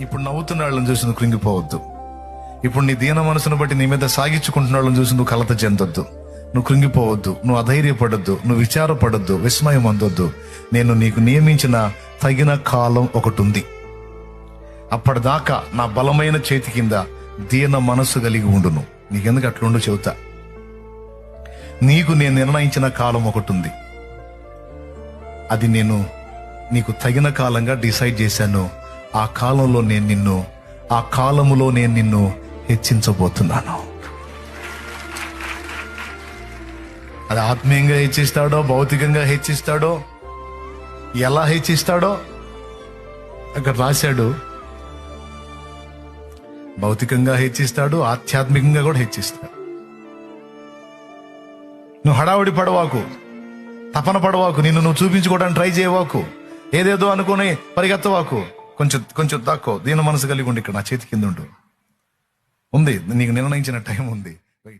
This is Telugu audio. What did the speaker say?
ఇప్పుడు నవ్వుతున్న వాళ్ళని చూసి నువ్వు కృంగిపోవద్దు. ఇప్పుడు నీ దీన మనసును బట్టి నీ మీద సాగించుకుంటున్న వాళ్ళని చూసి నువ్వు కలత చెందొద్దు. నువ్వు కృంగిపోవద్దు నువ్వు అధైర్యపడద్దు నువ్వు విచారపడొద్దు విస్మయం అందొద్దు. నేను నీకు నియమించిన తగిన కాలం ఒకటి ఉంది అప్పటిదాకా నా బలమైన చేతి కింద దీన మనస్సు కలిగి ఉండును. నీకెందుకు అట్లుండు చెబుతా? నీకు నేను నిర్ణయించిన కాలం ఒకటి ఉంది అది నేను నీకు తగిన కాలంగా డిసైడ్ చేశాను. ఆ కాలంలో నేను నిన్ను ఆ కాలములో నేను నిన్ను హెచ్చించబోతున్నాను. అది ఆత్మీయంగా హెచ్చిస్తాడో భౌతికంగా హెచ్చిస్తాడో ఎలా హెచ్చిస్తాడో అక్కడ రాశాడు. భౌతికంగా హెచ్చిస్తాడు ఆధ్యాత్మికంగా కూడా హెచ్చిస్తాడు. నువ్వు హడావుడి పడవాకు తపన పడవాకు నిన్ను నువ్వు చూపించుకోవడానికి ట్రై చేయవాకు ఏదేదో అనుకుని పరిగెత్తవాకు. కొంచెం కొంచెం దాక్కో. దీని మనసు కలిగి ఉండి ఇక్కడ నా చేతి కింద ఉండు. ఉంది నీకు నిర్ణయించిన టైం ఉంది.